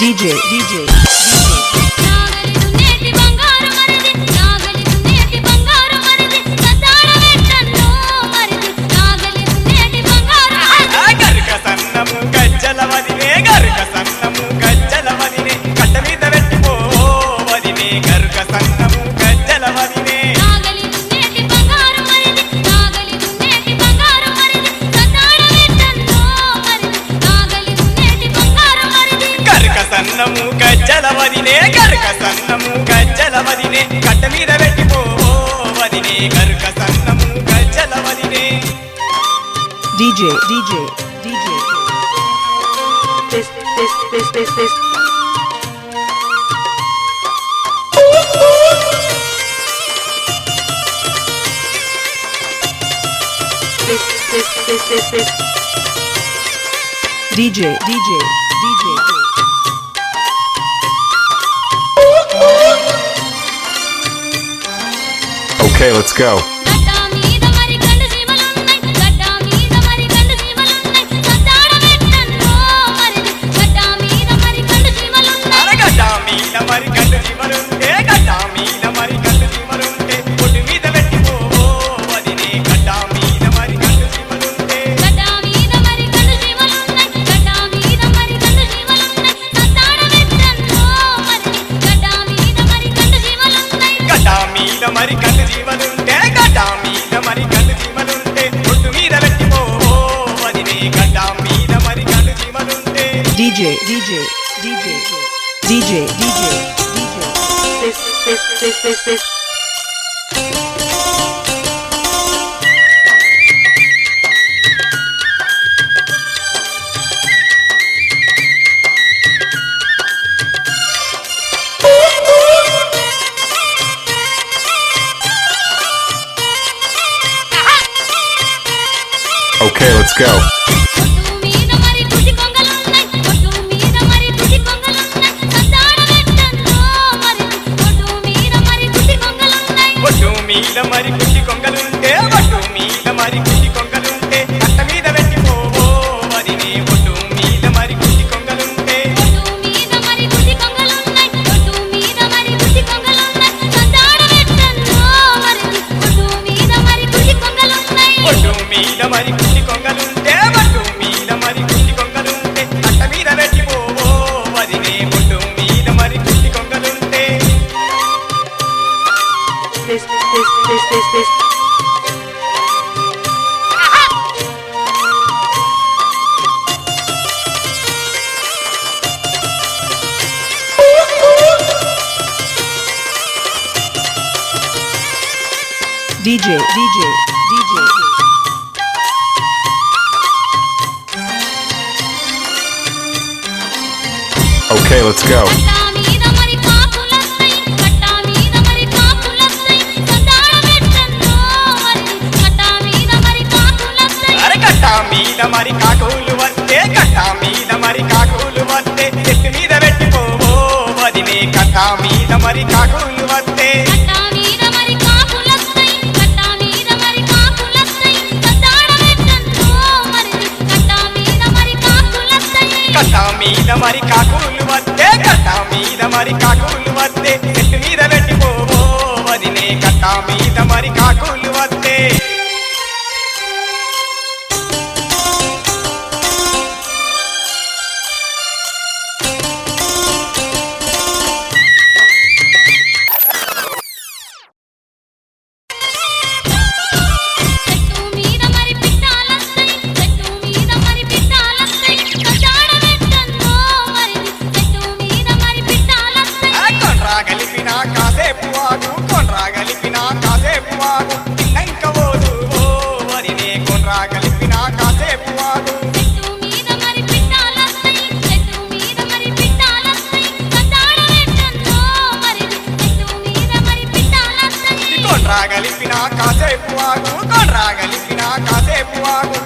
DJ, DJ, DJ. సంగము గజ్జల వదినే కట్ట మీద పెట్టిపో వదినే గరుక సంగము సన్నము గజ్జల వదినే గరుక సన్నము గజ్జల వదినే కట్ట మీద పెట్టిపోవో వదినే గరుక సన్నము గజ్జల వదినే DJ DJ DJ DJ, DJ, DJ. Okay, let's go. DJ, DJ, DJ, DJ, DJ, DJ. Okay, let's go. మీద మరి కృషి కొంగలుంటే బట్టు మీద మరి కృషి కొంగలుంటే అట్ట మీద పెట్టిపోవో మరి నీ ఒడ్డు మీద మరి కుషి కొంగలుంటే. ఒడ్డు మీద మరి DJ, DJ, DJ. Okay, let's go. గడ్డ మీద మరి కాకులు వద్దే గడ్డ మీద మరి కాకులు వద్దే. రాగలిపినా కాసేపు ఆగు రాగలిపినా కాసేపు ఆగు.